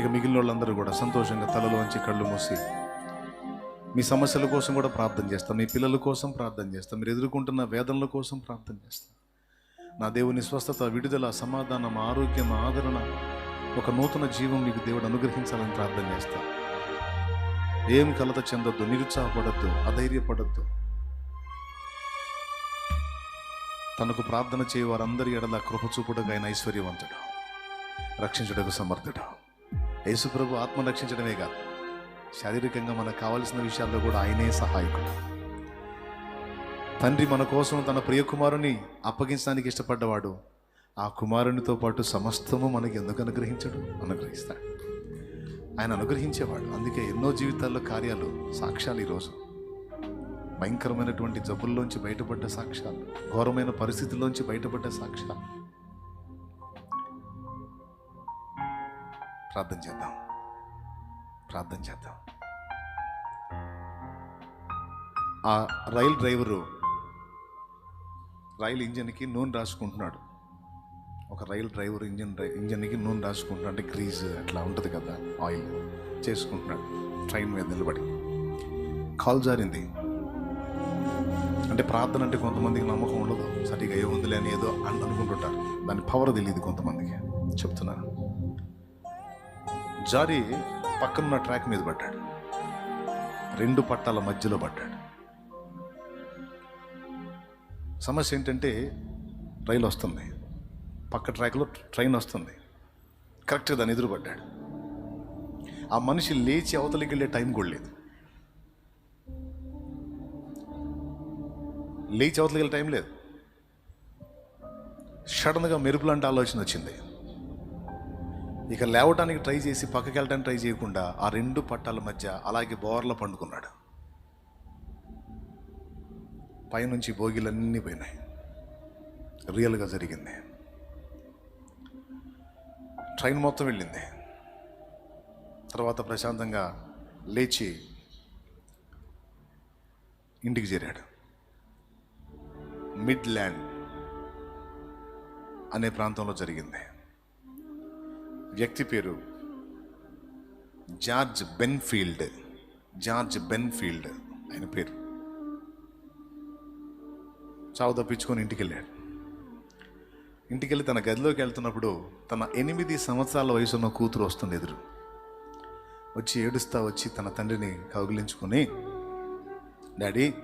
ఇక మిగిలిన వాళ్ళందరూ కూడా సంతోషంగా తలలోంచి కళ్ళు మూసి మీ సమస్యల కోసం కూడా ప్రార్థన చేస్తాం మీ పిల్లల కోసం ప్రార్థన చేస్తాం మీరు ఎదుర్కొంటున్న వేదనల కోసం ప్రార్థన చేస్తాం. నా దేవుని స్వస్థత విడుదల సమాధానం ఆరోగ్యం ఆదరణ ఒక నూతన జీవం మీకు దేవుడు అనుగ్రహించాలని ప్రార్థన చేస్తా. ఏం కలత చెందొద్దు నిరుత్సాహపడద్దు అధైర్యపడద్దు. తనకు ప్రార్థన చేయ వారందరి ఎడల కృపచూపుడుగా ఆయన ఐశ్వర్యవంతుడు రక్షించుటకు సమర్థుడు. యేసుప్రభు ఆత్మ రక్షించడమే కాదు. శారీరకంగా మనకు కావలసిన విషయాల్లో కూడా ఆయనే సహాయకుడు. తండ్రి మన కోసం తన ప్రియకుమారుని అప్పగించడానికి ఇష్టపడ్డవాడు ఆ కుమారునితో పాటు సమస్తము మనకి ఎందుకు అనుగ్రహించడు? అనుగ్రహిస్తాడు. ఆయన అనుగ్రహించేవాడు. అందుకే ఎన్నో జీవితాల్లో కార్యాలు సాక్ష్యాలు ఈరోజు భయంకరమైనటువంటి జబ్బుల్లోంచి బయటపడ్డ సాక్ష్యాలు ఘోరమైన పరిస్థితుల్లోంచి బయటపడ్డ సాక్ష్యాలు. ప్రార్థన చేద్దాం. ప్రార్థన చేద్దాం. ఆ రైలు డ్రైవరు రైలు ఇంజన్కి నూనె రాసుకుంటున్నాడు. ఒక రైలు డ్రైవర్ ఇంజన్ డ్రై- ఇంజన్కి నూనె రాసుకుంటున్నాడు. అంటే గ్రీజ్ అట్లా ఉంటుంది కదా ఆయిల్ చేసుకుంటున్నాడు. ట్రైన్ మీద నిలబడి. కాల్ జారింది. అంటే ప్రార్థన అంటే కొంతమందికి నమ్మకం ఉండదు. సరిగా ఏముందిలే అని ఏదో అని అనుకుంటుంటారు. దాని పవర్ తెలియదు కొంతమందికి. చెప్తున్నాను జారి పక్కనున్న ట్రాక్ మీద పడ్డాడు. రెండు పట్టాల మధ్యలో పడ్డాడు. సమస్య ఏంటంటే రైలు వస్తుంది. పక్క ట్రాక్లో ట్రైన్ వస్తుంది. కరెక్ట్గా దాన్ని ఎదురుపడ్డాడు ఆ మనిషి లేచి అవతలికి వెళ్ళే టైం కూడా లేదు. లేచి అవతలికి వెళ్ళే టైం లేదు. సడన్గా మెరుపు లాంటి ఆలోచన వచ్చింది. ఇక లేవటానికి ట్రై చేసి పక్కకి వెళ్ళడానికి ట్రై చేయకుండా ఆ రెండు పట్టాల మధ్య అలాగే బోర్లో పండుకున్నాడు. పైనుంచి భోగిలన్నీ పోయినాయి. రియల్గా జరిగింది. ట్రైన్ మొత్తం వెళ్ళింది. తర్వాత ప్రశాంతంగా లేచి ఇంటికి చేరాడు. మిడ్ ల్యాండ్ అనే ప్రాంతంలో జరిగింది. వ్యక్తి పేరు జార్జ్ బెన్ఫీల్డ్. జార్జ్ బెన్ఫీల్డ్ ఆయన పేరు. చావు తప్పించుకొని ఇంటికి వెళ్ళాడు ఇంటికి వెళ్ళి తన గదిలోకి వెళ్తున్నప్పుడు తన ఎనిమిది సంవత్సరాల వయసున్న కూతురు వస్తుంది ఎదురు. వచ్చి ఏడుస్తా వచ్చి తన తండ్రిని కౌగిలించుకొని డాడీ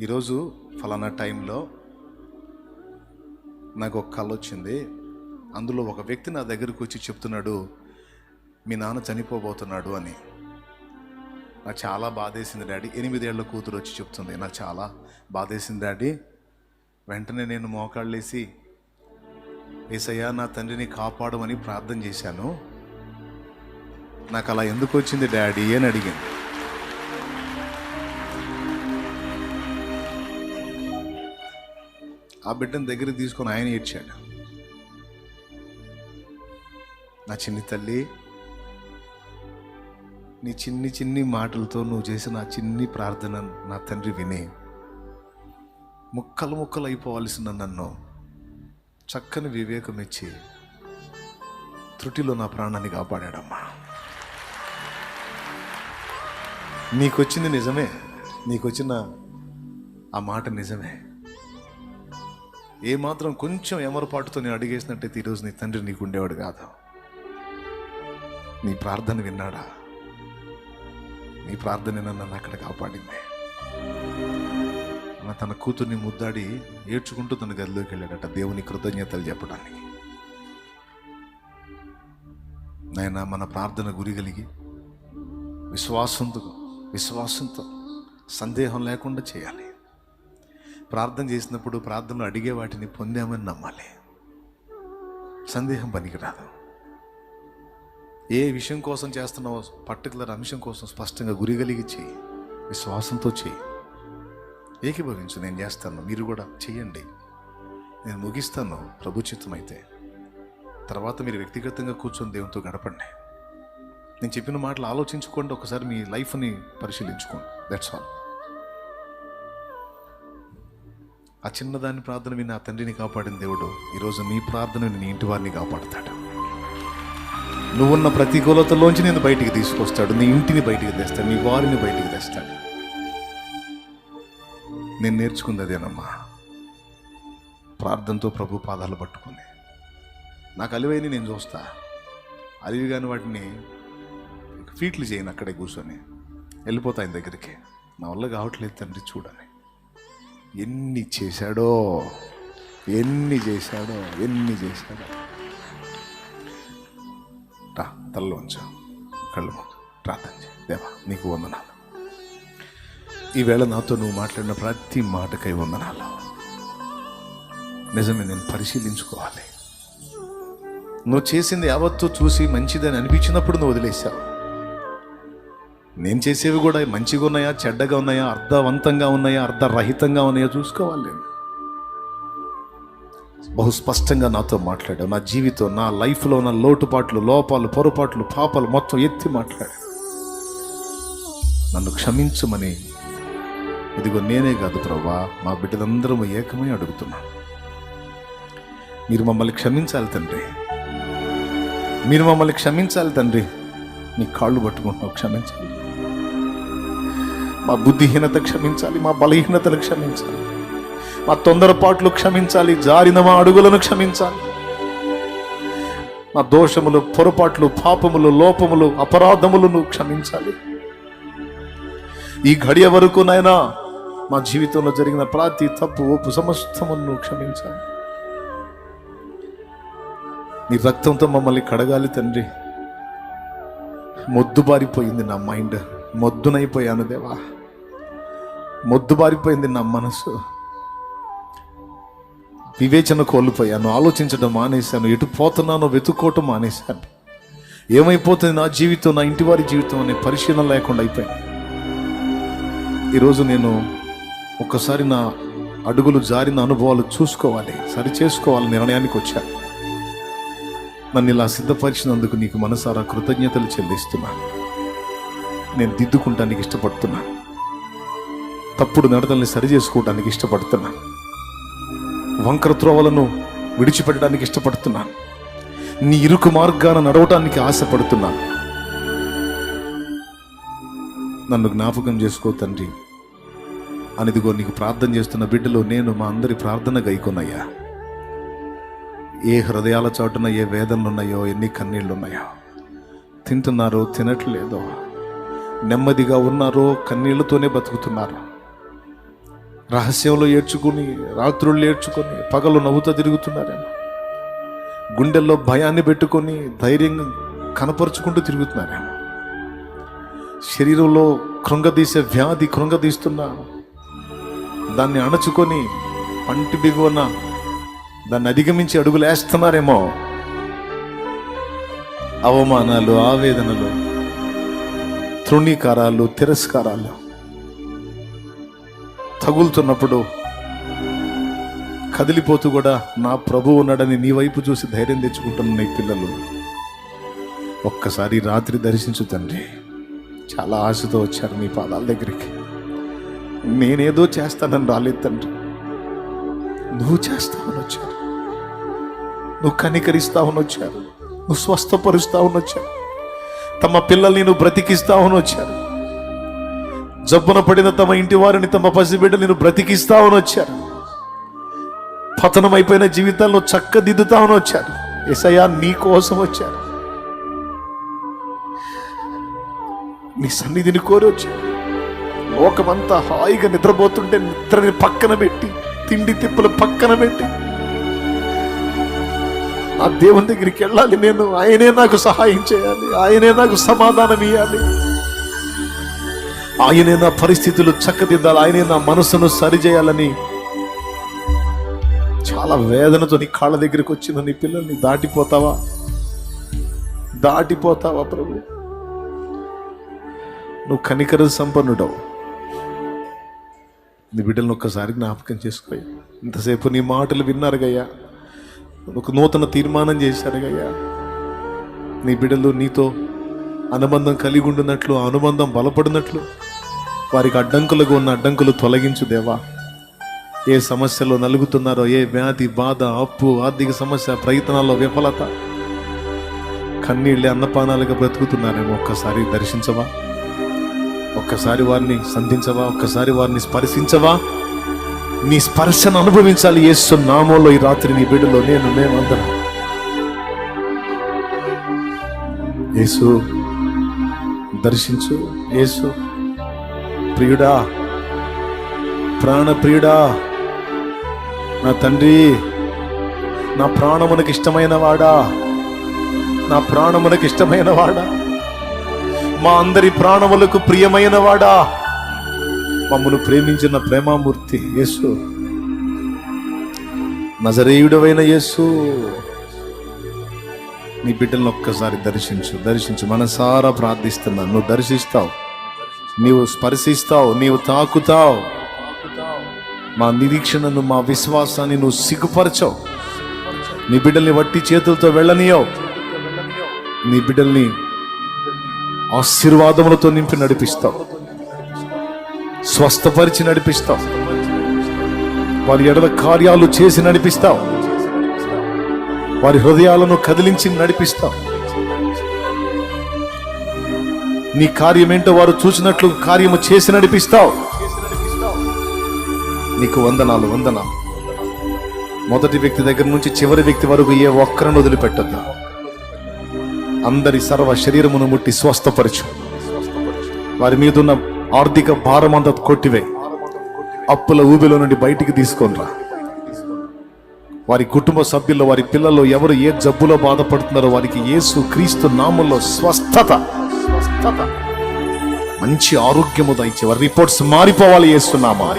ఈరోజు ఫలానా టైంలో నాకు ఒక కళ వచ్చింది. అందులో ఒక వ్యక్తి నా దగ్గరకు వచ్చి చెప్తున్నాడు మీ నాన్న చనిపోబోతున్నాడు అని. నాకు చాలా బాధేసింది డాడీ. ఎనిమిదేళ్ళ కూతురు వచ్చి చెప్తుంది నాకు చాలా బాధేసింది డాడీ. వెంటనే నేను మోకాళ్ళేసి ఏసయ్యా నా తండ్రిని కాపాడమని ప్రార్థన చేశాను. నాకు అలా ఎందుకు వచ్చింది డాడీ అని అడిగింది. ఆ బిడ్డను దగ్గర తీసుకొని ఆయన ఏడ్చాడు. నా చిన్ని తల్లి నీ చిన్ని చిన్ని మాటలతో నువ్వు చేసిన ఆ చిన్ని ప్రార్థన నా తండ్రి విని. ముక్కలు ముక్కలు అయిపోవలసిన నన్ను చక్కని వివేకం ఇచ్చి త్రుటిలో నా ప్రాణాన్ని కాపాడాడమ్మా. నీకొచ్చింది నిజమే నీకొచ్చిన ఆ మాట నిజమే. ఏమాత్రం కొంచెం ఎమరపాటుతో నేను అడిగేసినట్టయితే ఈరోజు నీ తండ్రి నీకు ఉండేవాడు కాదు. నీ ప్రార్థన విన్నాడా? నీ ప్రార్థన నన్ను అక్కడ కాపాడింది. అన్న తన కూతుర్ని ముద్దాడి ఏడ్చుకుంటూ తన గదిలోకి వెళ్ళాడట దేవుని కృతజ్ఞతలు చెప్పడానికి. నాయన మన ప్రార్థన గురి కలిగి విశ్వాసంతో విశ్వాసంతో సందేహం లేకుండా చేయాలి. ప్రార్థన చేసినప్పుడు ప్రార్థనలు అడిగే వాటిని పొందామని నమ్మాలి. సందేహం పనికిరాదు. ఏ విషయం కోసం చేస్తున్నావో పర్టికులర్ అంశం కోసం స్పష్టంగా గురి కలిగి చేయి. విశ్వాసంతో చేయి. ఏకీభవించు నేను చేస్తాను. మీరు కూడా చేయండి నేను ముగిస్తాను ప్రభుచితమైతే తర్వాత మీరు వ్యక్తిగతంగా కూర్చొని దేవునితో గడపండి. నేను చెప్పిన మాటలు ఆలోచించుకోండి ఒకసారి మీ లైఫ్ని పరిశీలించుకోండి. దట్స్ ఆల్ ఆ చిన్నదాని ప్రార్థన విని ఆ తండ్రిని కాపాడిన దేవుడు ఈరోజు మీ ప్రార్థనని నీ ఇంటి వారిని కాపాడుతాడు. నువ్వున్న ప్రతికూలతలోంచి నేను బయటికి తీసుకొస్తాడు. నీ ఇంటిని బయటికి తెస్తాడు. నీ వారిని బయటికి తెస్తాడు. నేను నేర్చుకుంది అదేనమ్మా ప్రార్థనతో ప్రభు పాదాలు పట్టుకుని నాకు అలివైన నేను చూస్తా. అలివి కాని వాటిని ఫీట్లు చేయను అక్కడే కూర్చొని. వెళ్ళిపోతా ఆయన దగ్గరికి. నా వల్ల కావట్లేదు తండ్రి చూడని ఎన్ని చేశాడో ఎన్ని చేశాడో ఎన్ని చేశాడో. తలలో ఉంచు. కళ్ళు ముందు ప్రార్థన చేయి. దేవా నీకు వందనాలు. ఈవేళ నాతో నువ్వు మాట్లాడిన ప్రతి మాటకై వందనాలు. నిజమే నేను పరిశీలించుకోవాలి. నువ్వు చేసింది యావత్తు చూసి మంచిదని అనిపించినప్పుడు నువ్వు వదిలేసావు నేను చేసేవి కూడా మంచిగా ఉన్నాయా చెడ్డగా ఉన్నాయా అర్థవంతంగా ఉన్నాయా అర్థరహితంగా ఉన్నాయా చూసుకోవాలి. నేను బహు స్పష్టంగా నాతో మాట్లాడావు. నా జీవితం నా లైఫ్లో ఉన్న లోటుపాట్లు లోపాలు పొరపాట్లు పాపాలు మొత్తం ఎత్తి మాట్లాడావు. నన్ను క్షమించమని. ఇదిగో నేనే కాదు ప్రభా మా బిడ్డలందరూ ఏకమై అడుగుతున్నాను మీరు మమ్మల్ని క్షమించాలి తండ్రి. మీరు మమ్మల్ని క్షమించాలి తండ్రి. మీ కాళ్ళు పట్టుకుంటున్నావు క్షమించాలి. మా బుద్ధిహీనత క్షమించాలి మా బలహీనతను క్షమించాలి. మా తొందరపాట్లు క్షమించాలి జారిన మా అడుగులను క్షమించాలి. మా దోషములు పొరపాట్లు పాపములు లోపములు అపరాధములను క్షమించాలి. ఈ గడియ వరకు నాయనా మా జీవితంలో జరిగిన ప్రతి తప్పు ఒప్పు సమస్తమును క్షమించాలి. నీ రక్తంతో మమ్మల్ని కడగాలి తండ్రి. మొద్దుబారిపోయింది నా మైండ్. మొద్దునైపోయాను దేవా. మొద్దుబారిపోయింది నా మనసు. వివేచన కోల్పోయాను ఆలోచించడం మానేశాను ఎటు పోతున్నానో వెతుక్కోవటం మానేశాను. ఏమైపోతుంది నా జీవితం నా ఇంటి వారి జీవితం అనే పరిశీలన లేకుండా అయిపోయింది. ఈరోజు నేను ఒక్కసారి నా అడుగులు జారిన అనుభవాలు చూసుకోవాలి సరి చేసుకోవాలి నిర్ణయానికి వచ్చాను నన్ను ఇలా సిద్ధపరిచినందుకు నీకు మనసారా కృతజ్ఞతలు చెల్లిస్తున్నాను నేను దిద్దుకుంటానికి ఇష్టపడుతున్నాను తప్పుడు నడతల్ని సరి చేసుకోవడానికి ఇష్టపడుతున్నాను వంకర త్రోవలను విడిచిపెట్టడానికి ఇష్టపడుతున్నాను. నీ ఇరుకు మార్గాన నడవటానికి ఆశపడుతున్నాను. నన్ను జ్ఞాపకం చేసుకో తండ్రి. అనిదిగో నీకు ప్రార్థన చేస్తున్న బిడ్డలో నేను మా అందరి ప్రార్థన గైకున్నయ్యా ఏ హృదయాల చాటున ఏ వేదనలు ఉన్నాయో ఎన్ని కన్నీళ్ళు ఉన్నాయో తింటున్నారో తినట్లేదో. నెమ్మదిగా ఉన్నారో కన్నీళ్ళతోనే బతుకుతున్నారు. రహస్యంలో ఏడ్చుకుని రాత్రుళ్ళు ఏడ్చుకొని పగలు నవ్వుతూ తిరుగుతున్నారేమో. గుండెల్లో భయాన్ని పెట్టుకొని ధైర్యంగా కనపరుచుకుంటూ తిరుగుతున్నారేమో. శరీరంలో కృంగదీసే వ్యాధి కృంగదీస్తున్నా దాన్ని అణచుకొని పంటి బిగువన దాన్ని అధిగమించి అడుగులు వేస్తున్నారేమో అవమానాలు ఆవేదనలు తృణీకారాలు తిరస్కారాలు. తగులుతున్నప్పుడు కదిలిపోతూ కూడా నా ప్రభు ఉన్నాడని నీ వైపు చూసి ధైర్యం తెచ్చుకుంటున్న నీ పిల్లలు ఒక్కసారి రాత్రి దర్శించు తండ్రి. చాలా ఆశతో వచ్చారు నీ పాదాల దగ్గరికి. నేనేదో చేస్తానని రాలేదు తండ్రి. నువ్వు చేస్తావని వచ్చారు. నువ్వు కనికరిస్తావని వచ్చారు. నువ్వు స్వస్థపరుస్తావని వచ్చారు. తమ పిల్లల్ని నువ్వు బ్రతికిస్తావని వచ్చారు. జబ్బున పడిన తమ ఇంటి వారిని తమ పసిబిడ్డ నేను బ్రతికిస్తామని వచ్చారు. పతనమైపోయిన జీవితాల్లో చక్కదిద్దుతామని వచ్చారు. ఎసయ్యా నీ కోసం వచ్చారు. నీ సన్నిధిని కోరి వచ్చారు. లోకమంతా హాయిగా నిద్రపోతుంటే నిద్రని పక్కన పెట్టి తిండి తిప్పులు పక్కన పెట్టి ఆ దేవుని దగ్గరికి వెళ్ళాలి నేను. ఆయనే నాకు సహాయం చేయాలి. ఆయనే నాకు సమాధానం ఇవ్వాలి ఆయనే నా పరిస్థితులు చక్కదిద్దాలి ఆయనే నా మనసును సరిచేయాలని. చాలా వేదనతో నీ కాళ్ళ దగ్గరికి వచ్చిన నీ పిల్లల్ని దాటిపోతావా? దాటిపోతావా ప్రభు? నువ్వు కనికర సంపన్నుడవు. నీ బిడ్డలను ఒక్కసారి జ్ఞాపకం చేసుకోయి ఇంతసేపు నీ మాటలు విన్నారు గయ్యా. ఒక నూతన తీర్మానం చేశారు గయ్యా. నీ బిడ్డలు నీతో అనుబంధం కలిగి ఉండినట్లు అనుబంధం బలపడినట్లు వారికి అడ్డంకులుగా ఉన్న అడ్డంకులు తొలగించు దేవా. ఏ సమస్యలో నలుగుతున్నారో ఏ వ్యాధి బాధ అప్పు ఆర్థిక సమస్య ప్రయత్నాల్లో విఫలత కన్నీళ్ళే అన్నపానాలుగా బ్రతుకుతున్నారేమో ఒక్కసారి దర్శించవా. ఒక్కసారి వారిని సంధించవా ఒక్కసారి వారిని స్పర్శించవా. నీ స్పర్శను అనుభవించాలి యేసు నామంలో ఈ రాత్రి నీ బిడ్డలో నేను మేమందరం. యేసు దర్శించు. యేసు ప్రియుడా ప్రాణ ప్రియుడా నా తండ్రి నా ప్రాణమునకు ఇష్టమైన వాడా నా ప్రాణమునకు ఇష్టమైన వాడా మా అందరి ప్రాణములకు ప్రియమైన వాడా. మమ్మను ప్రేమించిన ప్రేమామూర్తి యేసు నజరేయుడవైన యేసు నీ బిడ్డలను ఒక్కసారి దర్శించు దర్శించు. మనసారా ప్రార్థిస్తున్నాను. నువ్వు దర్శిస్తావు. నీవు స్పర్శిస్తావు. నీవు తాకుతావు. మా నిరీక్షణను మా విశ్వాసాన్ని నువ్వు సిగ్గుపరచవు. నీ బిడ్డల్ని వట్టి చేతులతో వెళ్ళనీయవు. నీ బిడ్డల్ని ఆశీర్వాదములతో నింపి నడిపిస్తావు. స్వస్థపరిచి నడిపిస్తావు. వారి ఎడల కార్యాలు చేసి నడిపిస్తావు. వారి హృదయాలను కదిలించి నడిపిస్తావు నీ కార్యమేంటో వారు చూసినట్లు కార్యము చేసి నడిపిస్తావు. నీకు వందనాలు వందనాలు. మొదటి వ్యక్తి దగ్గర నుంచి చివరి వ్యక్తి వరకు ఏ ఒక్కరిని వదిలిపెట్టద్దు. అందరి సర్వ శరీరమును ముట్టి స్వస్థపరచు. వారి మీద ఉన్న ఆర్థిక భారం అంతా కొట్టివే. అప్పుల ఊబిలో నుండి బయటికి తీసుకొని రా వారి కుటుంబ సభ్యుల్లో వారి పిల్లల్లో ఎవరు ఏ జబ్బులో బాధపడుతున్నారో వారికి యేసు క్రీస్తు నామంలో స్వస్థత. స్వస్థత. మంచి ఆరోగ్యము దయచే వారి రిపోర్ట్స్ మారిపోవాలి చేస్తున్నామా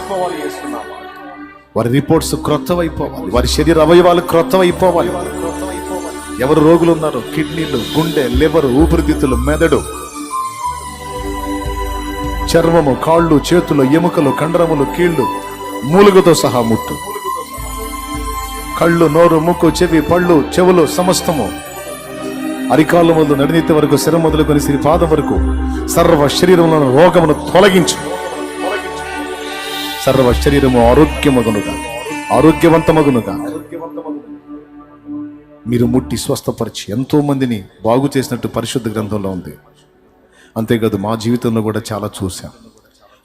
వారి రిపోర్ట్స్ క్రొత్తవైపోవాలి. వారి శరీర అవయవాలు క్రొత్తవైపోవాలి. ఎవరు రోగులు ఉన్నారు కిడ్నీలు గుండె లివర్ ఊపిరితిత్తులు మెదడు చర్మము కాళ్ళు చేతులు ఎముకలు కండరములు కీళ్ళు మూలుగతో సహా ముట్టు. కళ్ళు నోరు ముక్కు చెవి పళ్ళు చెవులు సమస్తము. అరికాళ్ళ మొదలు నడినెత్తి వరకు శరం మొదలుకొని శ్రీ పాదం వరకు సర్వ శరీరంలో రోగమును తొలగించు. సర్వ శరీరము ఆరోగ్యమగునుగా. ఆరోగ్యవంతమగునుగా. మీరు ముట్టి స్వస్థపరిచి ఎంతో మందిని బాగు చేసినట్టు పరిశుద్ధ గ్రంథంలో ఉంది. అంతేకాదు మా జీవితంలో కూడా చాలా చూశాం.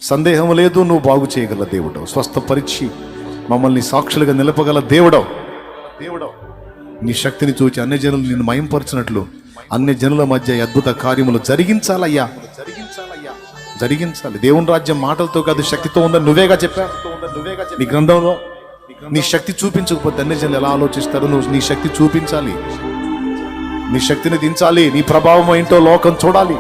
సందేహం లేదు నువ్వు బాగు చేయగల దేవుడు. స్వస్థపరిచి మమ్మల్ని సాక్షులుగా నిలపగల దేవుడవు. దేవుడవు. నీ శక్తిని చూచి అన్ని జనులు నిన్ను మయంపరచినట్లు అన్ని జనుల మధ్య అద్భుత కార్యములు జరిగించాలయ్యా. జరిగించాలయ్యా. జరిగించాలి. దేవుని రాజ్యం మాటలతో కాదు శక్తితో ఉందని నువ్వేగా చెప్పావు. నీ గ్రంథంలో నీ శక్తి చూపించకపోతే అన్ని జనులు ఎలా ఆలోచిస్తారు? నువ్వు నీ శక్తి చూపించాలి. నీ శక్తిని దించాలి. నీ ప్రభావం ఏంటో లోకం చూడాలి.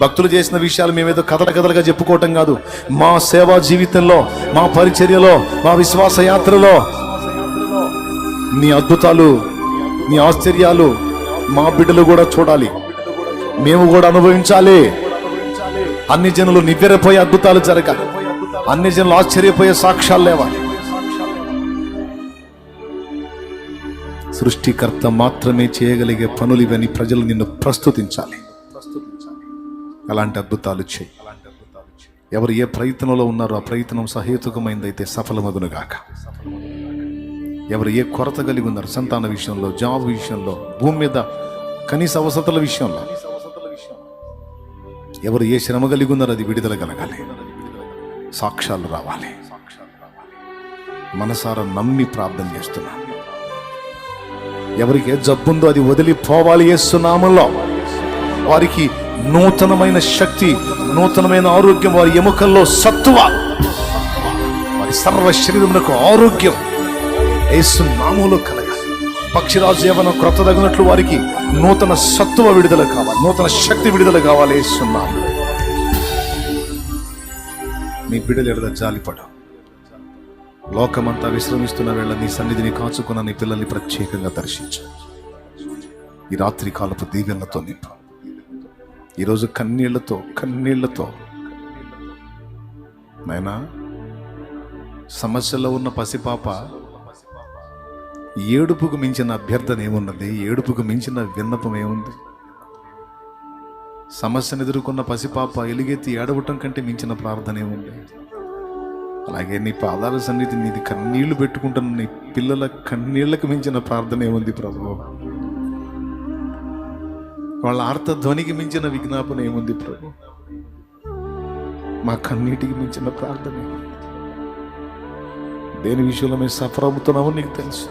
భక్తులు చేసిన విషయాలు మేమేదో కథల కథలుగా చెప్పుకోవటం కాదు. మా సేవా జీవితంలో మా పరిచర్యలో మా విశ్వాస యాత్రలో నీ అద్భుతాలు నీ ఆశ్చర్యాలు మా బిడ్డలు కూడా చూడాలి. మేము కూడా అనుభవించాలి. అన్ని జనులు నివ్వెరపోయే అద్భుతాలు జరగాలి అన్ని జనులు ఆశ్చర్యపోయే సాక్ష్యాలు లేవాలి సృష్టికర్త మాత్రమే చేయగలిగే పనులు ఇవని ప్రజలు నిన్ను ప్రస్తుతించాలి. అలాంటి అద్భుతాలు చేయి. ఎవరు ఏ ప్రయత్నంలో ఉన్నారో ఆ ప్రయత్నం సహేతుకమైందైతే సఫలమగునుగాక. ఎవరు ఏ కొరత కలిగి ఉన్నారు సంతాన విషయంలో జాబ్ విషయంలో భూమి మీద కనీస అవసరతల విషయంలో. ఎవరు ఏ శ్రమ కలిగి ఉన్నారో అది విడుదల కలగాలి. సాక్ష్యాలు రావాలి. మనసారా నమ్మి ప్రార్థన చేస్తున్నా. ఎవరికి ఏ జబ్బుందో అది వదిలిపోవాలి ఏ సునామంలో వారికి నూతనమైన శక్తి నూతనమైన ఆరోగ్యం వారి ఎముకల్లో సత్తువ. వారి సర్వ శరీరమునకు ఆరోగ్యం. యేసు నామంలో కలగాలి. పక్షిరాజు ఏమైనా క్రొత్త తగినట్లు వారికి నూతన సత్తువ విడుదల కావాలి. నూతన శక్తి విడుదల కావాలి యేసున్నాము నీ బిడ్డలు ఎడద జాలిపడ. లోకమంతా విశ్రమిస్తున్న వేళ నీ సన్నిధిని కాచుకున్న నీ పిల్లల్ని ప్రత్యేకంగా దర్శించు. ఈ రాత్రి కాలపు దీవెనలతో నింపు. ఈరోజు కన్నీళ్ళతో కన్నీళ్ళతో. నైనా సమస్యలో ఉన్న పసిపాప ఏడుపుకు మించిన అభ్యర్థన ఏమున్నది? ఏడుపుకు మించిన విన్నపం ఏముంది? సమస్యను ఎదుర్కొన్న పసిపాప ఎలుగెత్తి ఏడవటం కంటే మించిన ప్రార్థన ఏముంది? అలాగే నీ పాదాల సన్నిధి నీది కన్నీళ్ళు పెట్టుకుంటున్న నీ పిల్లల కన్నీళ్ళకు మించిన ప్రార్థన ఏముంది ప్రభు? వాళ్ళ ఆర్తధ్వనికి మించిన విజ్ఞాపన ఏముంది ప్రభు? మా కన్నీటికి మించిన ప్రార్థన దేని విషయంలో మేము సఫర్ అవుతున్నామో నీకు తెలుసు.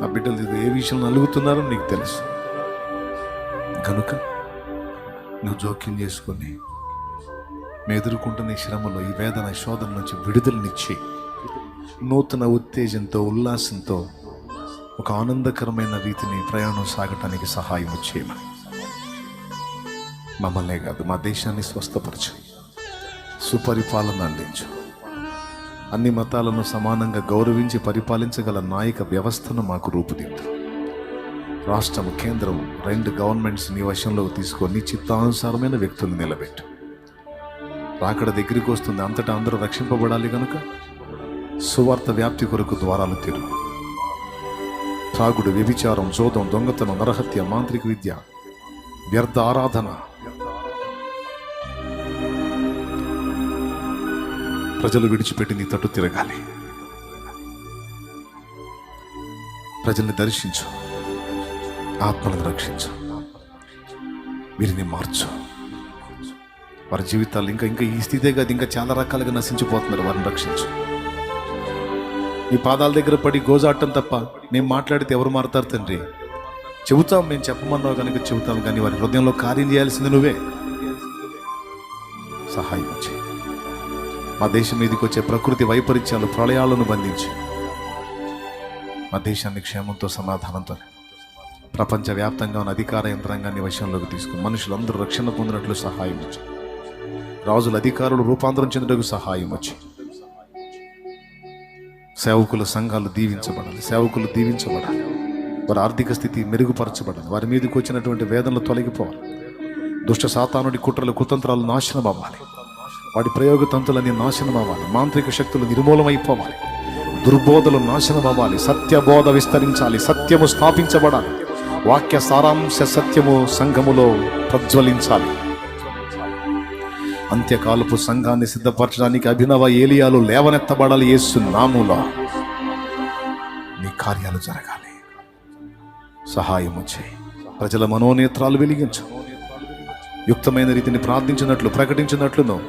నా బిడ్డలు ఏ విషయంలో నలుగుతున్నారో నీకు తెలుసు. కనుక నువ్వు జోక్యం చేసుకొని మేము ఎదుర్కొంటున్న శ్రమలో ఈ వేదన శోధన నుంచి విడుదలనిచ్చి నూతన ఉత్తేజంతో ఉల్లాసంతో ఒక ఆనందకరమైన రీతిని ప్రయాణం సాగటానికి సహాయం చేయమని. మమ్మల్నే కాదు మా దేశాన్ని స్వస్థపరచు. సుపరిపాలన అందించు. అన్ని మతాలను సమానంగా గౌరవించి పరిపాలించగల నాయక వ్యవస్థను మాకు రూపుదిద్దు. రాష్ట్రం కేంద్రం రెండు గవర్నమెంట్స్ నీ వశంలోకి తీసుకొని చిత్తానుసారమైన వ్యక్తులు నిలబెట్టు. రాకడ దగ్గరికి వస్తుంది అంతటా అందరూ రక్షింపబడాలి కనుక సువార్త వ్యాప్తి కొరకు ద్వారాలు తెరువు. త్రాగుడు వ్యభిచారం జోదం దొంగతనం నరహత్య మాంత్రిక విద్య వ్యర్థ ఆరాధన. ప్రజలు విడిచిపెట్టి నీ తట్టు తిరగాలి. ప్రజల్ని దర్శించు. ఆత్మలను రక్షించు. వీరిని మార్చు. వారి జీవితాలు ఇంకా ఇంకా ఈ స్థితే కాదు ఇంకా చాలా రకాలుగా నశించిపోతున్నారు. వారిని రక్షించు. నీ పాదాల దగ్గర పడి గోజాటం తప్ప నేను మాట్లాడితే ఎవరు మారుతారు తండ్రి? చెబుతాం మేము చెప్పమన్నావు కనుక చెబుతాం కానీ వారి హృదయంలో కార్యం చేయాల్సింది నువ్వే. సహాయం చేయి. మా దేశం మీదకి వచ్చే ప్రకృతి వైపరీత్యాలు ప్రళయాలను బంధించి. మా దేశాన్ని క్షేమంతో సమాధానంతో ప్రపంచవ్యాప్తంగా ఉన్న అధికార యంత్రాంగాన్ని వశంలోకి తీసుకుని మనుషులందరూ రక్షణ పొందినట్లు సహాయం వచ్చి రాజుల అధికారులు రూపాంతరం చెందుటకు సహాయం వచ్చి సేవకుల సంఘాలు దీవించబడాలి సేవకులు దీవించబడాలి. వారి ఆర్థిక స్థితి మెరుగుపరచబడాలి వారి మీదకి వచ్చినటువంటి వేదనలు తొలగిపోవాలి. దుష్ట సాతానుడి కుట్రలు కుతంత్రాలు నాశనం అవ్వాలి. వాటి ప్రయోగ తంతులన్నీ నాశనం అవ్వాలి. మాంత్రిక శక్తులు నిర్మూలమైపోవాలి. దుర్బోధలు నాశనం అవ్వాలి. సత్యబోధ విస్తరించాలి. సత్యము స్థాపించబడాలి. వాక్య సారాంశ సత్యము సంఘములో ప్రజ్వలించాలి. అంత్యకాలపు సంఘాన్ని సిద్ధపరచడానికి అభినవ ఏలియాలు లేవనెత్తబడాలి యేసు నాములో నీ కార్యాలు జరగాలి. సహాయము చేయి. ప్రజల మనోనేత్రాలు వెలిగించు. యుక్తమైన రీతిని ప్రార్థించినట్లు ప్రకటించినట్లును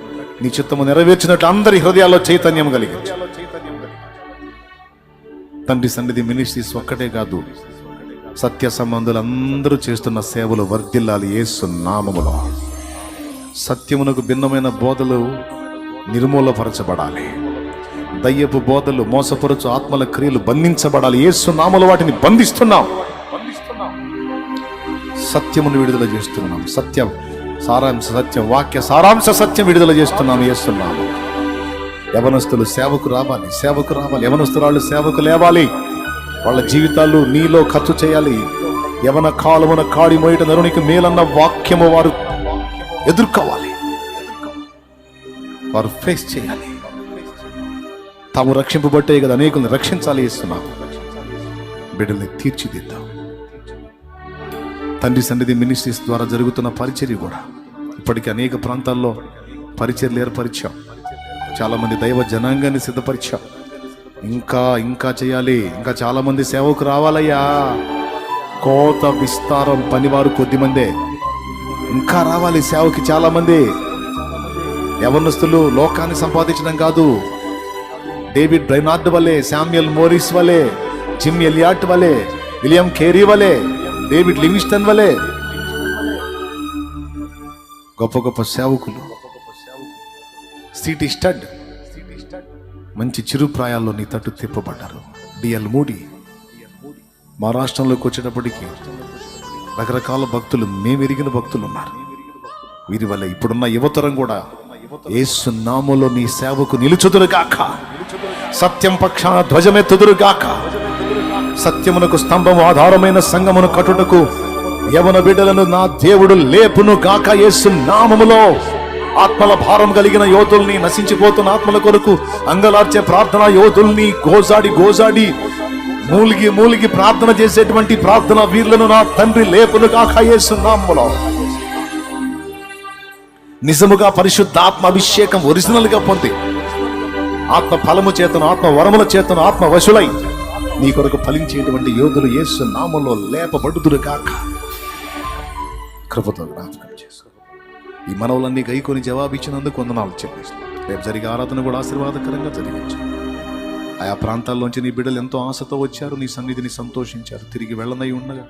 నీ చిత్తము నెరవేర్చినట్లు అందరి హృదయాల్లో చైతన్యం కలిగించు. తండ్రి సన్నిధి మినిస్ట్రీస్ ఒక్కటే కాదు సత్య సంబంధులందరూ చేస్తున్న సేవలు వర్ధిల్లాలి యేసు నామములో. సత్యమునకు భిన్నమైన బోధలు నిర్మూలపరచబడాలి. దయ్యపు బోధలు మోసపరచు ఆత్మల క్రియలు బంధించబడాలి. యేసు నామలు వాటిని బంధిస్తున్నాం. సత్యమును విడుదల చేస్తున్నాం. సత్యం సారాంశ సత్యం వాక్య సారాంశ సత్యం విడుదల చేస్తున్నాం చేస్తున్నాము యవనస్తులు సేవకు రావాలి సేవకు రావాలి. యవనస్తురాళ్ళు సేవకు లేవాలి. వాళ్ళ జీవితాలు నీలో ఖర్చు చేయాలి. యవన కాలమున కాడి మోయట నరునికి మేలన్న వాక్యము వారు ఎదుర్కోవాలి. వారు ఫేస్ చేయాలి. తాము రక్షింపబట్టే కదా అనేకుల్ని రక్షించాలి ఇస్తున్నాం బిడ్డల్ని తీర్చిదిద్దాం. తండ్రి సన్నిధి మినిస్ట్రీస్ ద్వారా జరుగుతున్న పరిచర్య కూడా ఇప్పటికీ అనేక ప్రాంతాల్లో పరిచర్లు ఏర్పరిచాం. చాలామంది దైవ జనాంగాన్ని సిద్ధపరిచాం. ఇంకా ఇంకా చేయాలి. ఇంకా చాలామంది సేవకు రావాలయ్యా. కోత విస్తారం పనివారు కొద్ది మందే ఇంకా రావాలి సేవకి చాలా మంది యవనస్తులు లోకాన్ని సంపాదించడం కాదు. డేవిడ్ బ్రైనార్డ్ వలె శామ్యుయల్ మోరిస్ వలె జిమ్ ఎలియాట్ వలె విలియం కేరీ వలె డేవిడ్ లివింగ్స్టన్ వలె. గొప్ప గొప్ప సేవకులు. సిటీ స్టడ్. మంచి చిరుప్రాయాల్లో నీ తట్టు తిప్పబడ్డారు. డిఎల్ మూడి. మా రాష్ట్రంలోకి వచ్చేటప్పటికి రకరకాల భక్తులు మేము ఎరిగిన భక్తులు ఉన్నారు. వీరి వల్ల ఇప్పుడున్న యువతరం కూడా ఏసు నామలో నీ సేవకు నిలుచుదురుగాక. సత్యం పక్షాన ధ్వజమెత్తుదురుగాక సత్యమునకు స్తంభం ఆధారమైన సంగమును కట్టుటకు యవన బిడ్డలను నా దేవుడు లేపును గాక యేసు నామములో. ఆత్మల భారం కలిగిన యోధుల్ని నశించిపోతున్న ఆత్మల కొరకు అంగలార్చే ప్రార్థన యోధుల్ని గోజాడి గోజాడి మూలిగి మూలిగి ప్రార్థన చేసేటువంటి ప్రార్థన వీర్లను నా తండ్రి లేపును కాక యేసు నిజముగా పరిశుద్ధ ఆత్మ అభిషేకం ఒరిజినల్గా పొంది ఆత్మ ఫలము చేతను ఆత్మ వరముల చేతను ఆత్మ వశులై నీ కొరకు ఫలించేటువంటి యోధులు యేసు నామంలో లేపబడుదురు కాక కృపతో జ్ఞాపకం చేసుకో. ఈ మనవులన్నీ గైకొని జవాబిచ్చినందుకు వందనాలు చెప్పేసి రేపు జరిగే ఆరాధన కూడా ఆశీర్వాదకరంగా జరిగించు. ఆయా ప్రాంతాల్లోంచి నీ బిడ్డలు ఎంతో ఆశతో వచ్చారు నీ సన్నిధిని సంతోషించారు. తిరిగి వెళ్ళనై ఉండగా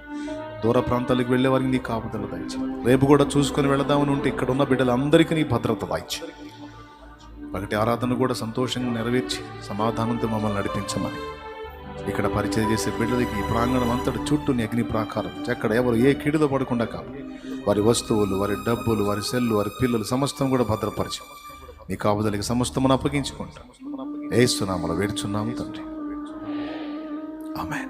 దూర ప్రాంతాలకు వెళ్ళే వారికి నీ కాపుదలు దాయిచ్చు రేపు కూడా చూసుకొని వెళదామని ఉంటే ఇక్కడ ఉన్న బిడ్డలందరికీ నీ భద్రత దాయిచ్చు ఒకటి ఆరాధన కూడా సంతోషంగా నెరవేర్చి సమాధానంతో మమ్మల్ని నడిపించమని. ఇక్కడ పరిచయం చేసే బిడ్డలకి ఈ ప్రాంగణం అంతటి చుట్టూ నీ అగ్ని ప్రాకారం. ఎక్కడ ఎవరు ఏ కీడులో పడకుండా కాదు వారి వస్తువులు వారి డబ్బులు వారి సెల్లు వారి పిల్లలు సమస్తం కూడా భద్రపరచు నీ కాపుదలకి సమస్తమును అప్పగించుకుంటాం. ఏస్తున్నాములు వేడుచున్నాము తండ్రి. ఆమె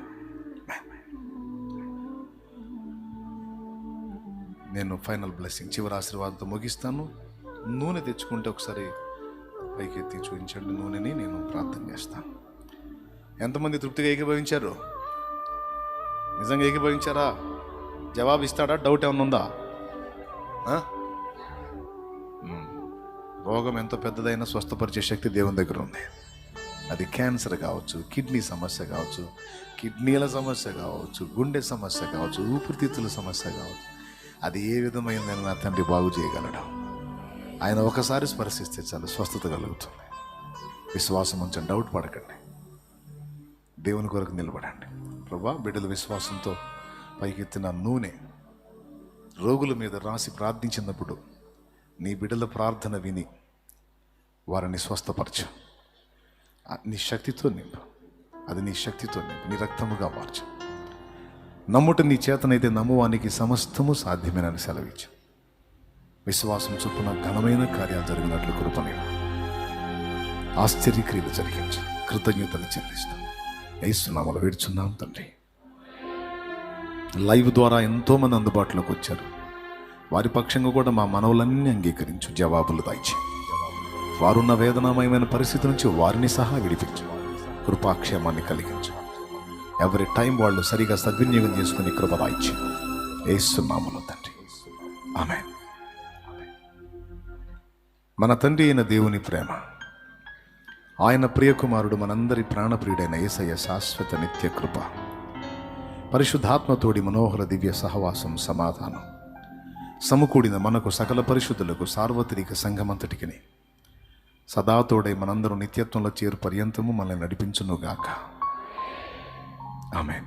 నేను ఫైనల్ బ్లెస్సింగ్ చివరి ఆశీర్వాదంతో ముగిస్తాను. నూనె తెచ్చుకుంటే ఒకసారి పైకి ఎత్తి చూపించండి. నూనెని నేను ప్రార్థన చేస్తాను. ఎంతమంది తృప్తిగా ఏకీభవించారు? నిజంగా ఏకీభవించారా? జవాబు ఇస్తాడా? డౌట్ ఏమన్నా ఉందా. రోగం ఎంత పెద్దదైనా స్వస్థపరిచే శక్తి దేవుని దగ్గర ఉంది. అది క్యాన్సర్ కావచ్చు కిడ్నీ సమస్య కావచ్చు కిడ్నీల సమస్య కావచ్చు గుండె సమస్య కావచ్చు ఊపిరితిత్తుల సమస్య కావచ్చు. అది ఏ విధమైందని నా తండ్రి బాగు చేయగలడు? ఆయన ఒకసారి స్పర్శిస్తే చాలు స్వస్థత కలుగుతుంది. విశ్వాసం ఉంచండి డౌట్ పడకండి. దేవుని కొరకు నిలబడండి. ప్రభా బిడ్డల విశ్వాసంతో పైకెత్తిన నూనె రోగుల మీద రాసి ప్రార్థించినప్పుడు నీ బిడ్డల ప్రార్థన విని వారిని స్వస్థపరచు. నీ శక్తితో నింపు. అది నీ శక్తితో నింపు. నీ రక్తముగా మార్చు. నమ్ముట నీ చేతనైతే నమ్మువానికి సమస్తము సాధ్యమేనని సెలవిచ్చు. విశ్వాసం చొప్పున ఘనమైన కార్యాలు జరిగినట్లు కృపనే ఆశ్చర్యక్రియలు జరిగించు. కృతజ్ఞతలు చెల్లిస్తాం. వేస్తున్నాము విడుచున్నాం తండ్రి. లైవ్ ద్వారా ఎంతోమంది అందుబాటులోకి వచ్చారు. వారి పక్షంగా కూడా మా మనవులన్నీ అంగీకరించు. జవాబులు దాయిచి వారున్న వేదనామయమైన పరిస్థితి నుంచి వారిని సహా విడిపించు. కృపాక్షేమాన్ని కలిగించు. ఎవరి టైం వాళ్ళు సరిగా సద్వినియోగం చేసుకుని కృప దాయిచ్చు. వేస్తున్నాములు తండ్రి. ఆమె మన తండ్రి అయిన దేవుని ప్రేమ. ఆయన ప్రియకుమారుడు మనందరి ప్రాణప్రియుడైన యేసయ్య శాశ్వత నిత్య కృప. పరిశుద్ధాత్మతోడి మనోహర దివ్య సహవాసం సమాధానం. సమకూడిన మనకు సకల పరిశుద్ధులకు సార్వత్రిక సంఘమంతటికిని. సదాతోడై మనందరం నిత్యత్వంలో చేరు పర్యంతము మనల్ని నడిపించునుగాక. ఆమె